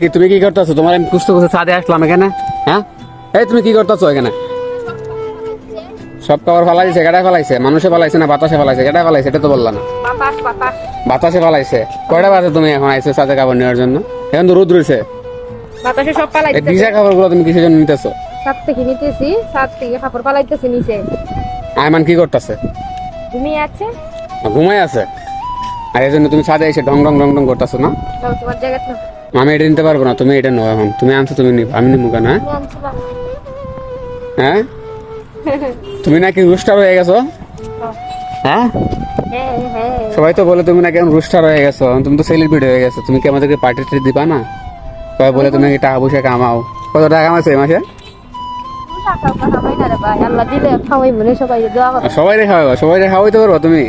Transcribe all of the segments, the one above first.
কি তুমি কি করতেছো? তোমার আমি খুঁজতে খুঁজতে ছাদে আসলাম এখানে। হ্যাঁ? এই তুমি কি করতেছো এখানে? সব খাবার ফেলাইছে কেটায় ফেলাইছে? মানুষে ফেলাইছে না বাতাসে ফেলাইছে? কেটায় ফেলাইছে? এটা তো বললাম। না বাতাস। ফেলাইছে। কয়টা বাজে তুমি এখন আইছো সাথে খাবার নেওয়ার জন্য? এখন তো রোদ রয়েছে। বাতাসে সব পালাইতেছে ভিজা খাবারগুলো তুমি কিসের জন্য নিতেছো? ছাদ থেকে নিতেছি থেকে কাপড় পালাইতেছে নিচে। আয়মান কি করতেছে? ঘুমিয়ে আছে। ঘুমাই আছে? আর এই জন্য তুমি ছাদে এসে ঢং ঢং ঢং ঢং করতেছো না? তোমার জায়গা আমি এটা নিতে পারব না তুমি এটা নাও এখন। তুমি আনছো তুমি নিবা। আমি নিবো কেন হ্যাঁ? হ্যাঁ? তুমি নাকি রুস্টার হয়ে গেছো? হ্যাঁ? সবাই তো বলে তুমি নাকি এখন রুস্টার হয়ে গেছো। তুমি তো সেলিব্রিটি হয়ে গেছো। তুমি কি আমাদেরকে পার্টি টার্টি দিবা না? সবাই বলে তুমি টাকা পয়সা কামাও। কত টাকা কামাইছো এই মাসে? সবাই দোয়া সবাই রে খাওয়াইবা সবাই রে খাওয়াইতে পারব তুমি?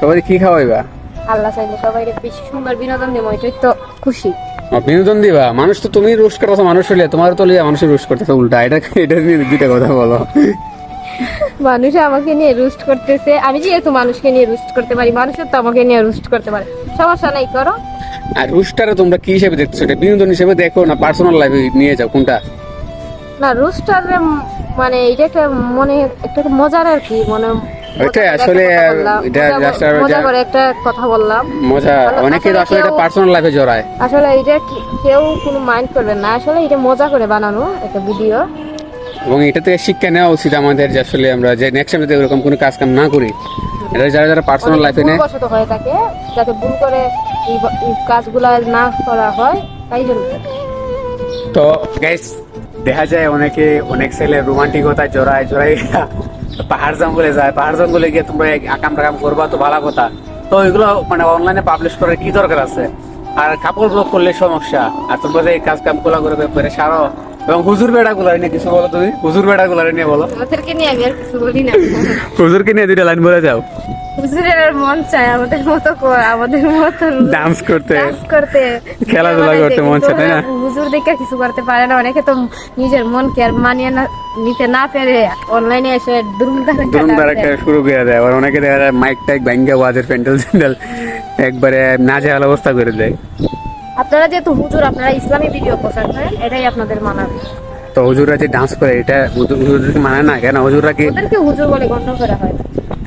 সবাই কি খাওয়াইবা? আল্লাহ চাইলে সবাই বেশি সুন্দর বিনোদন দেবো এটাই তো খুশি। বিনোদন দিবা? মানুষ তো তুমি রুস্ট করতেছো মানুষ হলে তোমার তো লিয়া মানুষের রুস্ট করতেছো উল্টা। এটা এটা নিয়ে দুইটা কথা বলো। মানুষ আমাকে নিয়ে রুস্ট করতেছে আমি যেহেতু মানুষকে নিয়ে রুস্ট করতে পারি মানুষের তো আমাকে নিয়ে রুস্ট করতে পারে। সমস্যা নাই করো। আর রুস্টারে তোমরা কি হিসেবে দেখছ এটা বিনোদন হিসেবে দেখো না পার্সোনাল লাইফে নিয়ে যাও কোনটা? না রুস্টার মানে এটা একটা মনে একটা মজার আর কি মনে করে আসলে। এটা মজা করে- এটা- একটা কথা বললাম। মজা অনেকে আসলে এটা পার্সোনাল লাইফে জড়ায়। আসলে এটা কেউ কোনো মাইন্ড করবে না। আসলে এটা মজা করে বানানো একটা ভিডিও এবং এটা থেকে শিক্ষা নেওয়া উচিত আমাদের যে আসলে আমরা যে নেক্সট টাইম যাতে এরকম কোনো কাজ কাম না করি এটা যারা যারা পার্সোনাল লাইফে নেয় হয়ে থাকে যাতে ভুল করে এই কাজগুলা না করা হয় তাই জন্য। তো গাইস দেখা যায় অনেকে অনেক ছেলে রোমান্টিকতায় জড়ায় জড়াই পাহাড় জঙ্গলে যায়, পাহাড় জঙ্গলে গিয়ে তোমরা আকাম টাকাম করবা, তো ভালো কথা। তো এগুলো মানে অনলাইনে পাবলিশ করার কি দরকার আছে? আর কাপড় করলে সমস্যা। আর তোমরা যে কাজ কাম কোলা করে করে সারো এবং হুজুর বেড়া গুলা নিয়ে কিছু বলো তুমি? হুজুর বেড়া গুলা নিয়ে বলো। আমাদেরকে নিয়ে আমি আর কিছু বলি না। হুজুরকে নিয়ে দুইটা লাইন বলে যাও। হুজুরের মন চায় আমাদের মতো আমাদের মতো ডান্স করতে। ডান্স করতে। খেলাধুলা করতে মন চায়, তাই না? হুজুর দেখে কিছু করতে পারে না। অনেকে তো নিজের মনকে আর মানিয়ে না নিতে না পেরে অনলাইনে এসে ধরুন একটা শুরু করে দেয়। আবার অনেকে দেখা যায় মাইক টাইক ব্যাঙ্গে ওয়াজের প্যান্ডেল স্যান্ডেল একবারে না যাওয়ার অবস্থা করে দেয়। আপনারা যেহেতু হুজুর আপনারা ইসলামী ভিডিও প্রচার করেন এটাই আপনাদের মানাবে। তো হুজুররা যে ডান্স করে এটা হুজুর- হুজুরদেরকে মানে না? কেন? হুজুররা কি ওদেরকে হুজুর বলে গণ্য করা হয়।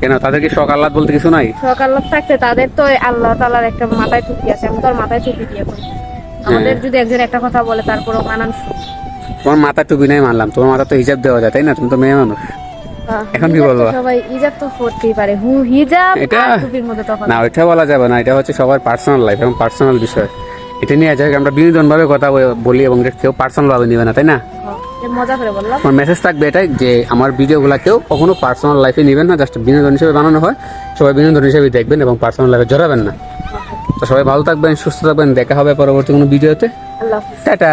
কেন? তাদের কি শখ আল্লাহ বলতে কিছু নাই? সকাল থাকতে তাদের তো আল্লাহ তালার একটা মাথায় টুপি আছে আমি তো আর মাথায় টুপি দিয়ে করি। আমাদের যদি একজন একটা কথা বলে তারপরও মানান। তোমার মাথা টুপি নাই মানলাম তোমার মাথা তো হিজাব দেওয়া যায় তাই না? তুমি তো মেয়ে মানুষ। এখন কি বলব? সবাই হিজাব তো পড়তেই পারে। হু হিজাব এটা- আর টুপির মধ্যে তখন না ওইটা বলা যাবে না এটা হচ্ছে সবার পার্সোনাল লাইফ এবং পার্সোনাল বিষয়। এটা নিয়ে যাই আমরা বিনোদন ভাবে কথা বলি এবং এটা কেউ পার্সোনাল ভাবে নিবে না তাই না? আমার মেসেজ থাকবে এটাই যে আমার ভিডিওগুলো কেউ কখনো পার্সোনাল লাইফে নেবেন না জাস্ট বিনোদন হিসেবে বানানো হয়। সবাই বিনোদন হিসেবে দেখবেন এবং পার্সোনাল লাইফে জড়াবেন না। তো সবাই ভালো থাকবেন সুস্থ থাকবেন দেখা হবে পরবর্তী কোনো ভিডিওতে। টাটা।